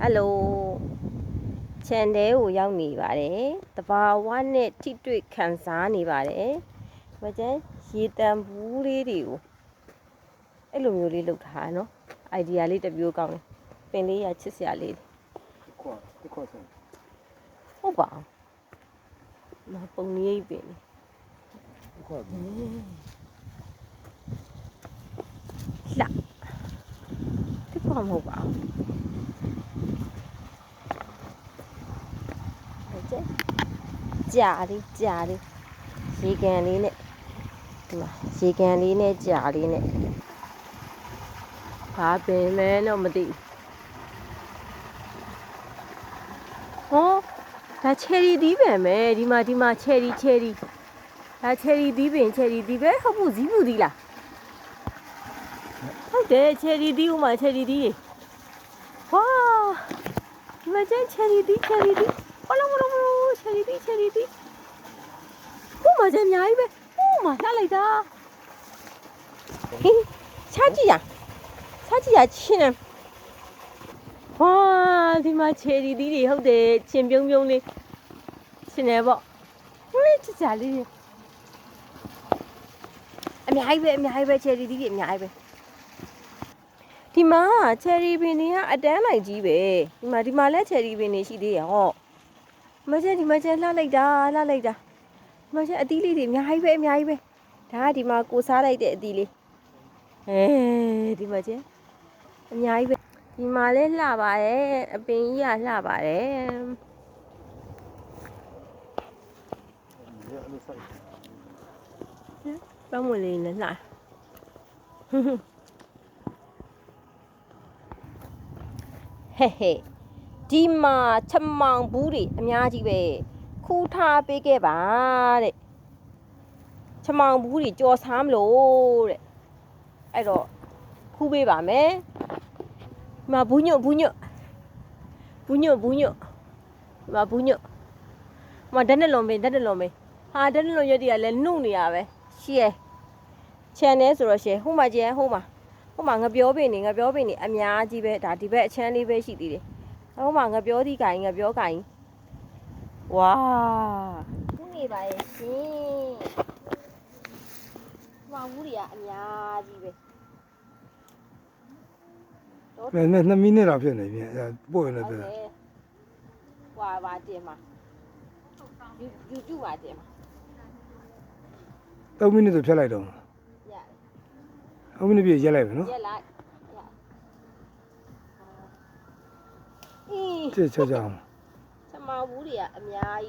ဟယ်လိုချန်တဲကိုရောက်နေပါတယ်တဘာဝနဲ့ထိတွေ့ခံစားနေပါတယ်မကျန်ရေတံဘူးလေးတွေကိုအဲ့လိုမျိုးလေးလုပ်ထားတာနော် idea လေးတစ်မျိုးကောင်းတယ်ပင်လေးရချစ်စရာလေးတွေခွာခွာဆန်ဟုတ်ပါဘူးမပုံလေးပင်လေးခွာလှဒီပေါ်မဟုတ်ပါဘူးဟုတ်ကျ ကြာလေးကြာလေးရေကန်လေးနဲ့ဒီမှာရေကန်လေးနဲ့ကြာလေးနဲ့ဘာပင်လဲတော့မသိဘူးဟောဒါချယ်ရီသီးပင်ပဲဒီမှာဒီမှာချယ်ရီချယ်ရီဒါချယ်ရီသီးပင်ချယ်ရီသီးပဲဟုတ်ဘူးဇီးဘူးသီးလားဟုတ်တယ်ချယ်ရီတီးဦးမှာချယ်ရီတီးဝါဒီမှာကျန်ချယ်ရီတီးချယ်ရီတီးဝလာဝလာဝလာချယ်ရီတီးချယ်ရီတီး ဟိုမှာကျန်အများကြီးပဲဟိုမှာလှလိုက်တာဟင်းချာကြည့်ရချာကြည့်ရချင်းနေဝါဒီမှာချယ်ရီတီးတွေဟုတ်တယ်ချင်းပြုံးပြုံးလေးချင်းနေပေါ့ဟိုလေးချစ်ကြလေးတွေအများကြီးပဲအများကြီးပဲချယ်ရီတီးတွေအများကြီးပဲဒီမှာချယ်ရီပင်တွေကအတန်းလိုက်ကြီးပဲဒီမှာဒီမှာလည်းချယ်ရီပင်တွေရှိသေးရဟောမကျန်ဒီမှာကျန်လှလိုက်တာလှလိုက်တာ ဒီမှာကျန်အသီးလေးတွေအများကြီးပဲအများကြီးပဲဒါကဒီမှာကိုစားလိုက်တဲ့အသီးလေးအဲဒီမှာကျန်အများကြီးပဲဒီမှာလည်းလှပါရဲ့အပင်ကြီးကလှပါတယ်ရအဲ့လိုဆိုင်ပန်းမွေလေးနဲ့လှဟဲ့ဟဲ့ဒီမှာချမောင်ဘူးတွေအများကြီးပဲ ခူးထားပေးခဲ့ပါတဲ့ချမောင်ဘူးတွေကြော်စားမလို့တဲ့အဲ့တော့ခူးပေးပါမယ်ဒီမှာဘူးညွတ်ဘူးညွတ်ဘူးညွတ်ဘူးညွတ်ဒီမှာဘူးညွတ်ဒီမှာဓာတ်နဲ့လုံးမေးဓာတ်နဲ့လုံးမေးဟာဓာတ်နဲ့လုံးရွက်တည်းကလည်းနှုတ်နေရပဲရှီရဲ channel ဆိုတော့ရှယ်ဟိုမှာကျန်ဟိုမှာဟိုမှာငပြောပင်နေငပြောပင်နေအများကြီးပဲဒါဒီဘက်အချမ်းလေးပဲရှိသေးတယ်ဟိုမှာငပြောသီးကိုင်ငပြောကိုင် ဝါဘူးနေပါရဲ့ရှင်ဟိုဘူးတွေကအများကြီးပဲတော့နဲ့နဲ့2မိနစ်လောက်ဖြစ်နေပြီအဲပို့ရနေဟုတ်တယ်တယ်ဟွာပါတင်မှာ YouTube ပါတင်မှာ3မိနစ်ဆိုဖြတ်လိုက်တော့ရတယ်3မိနစ်ပြည့်ရက်လိုက်ပဲနော်ရက်လိုက်ရအင်းချစ်ချစ်ကြအောင်ချမောင်ဘူး တွေက အများကြီး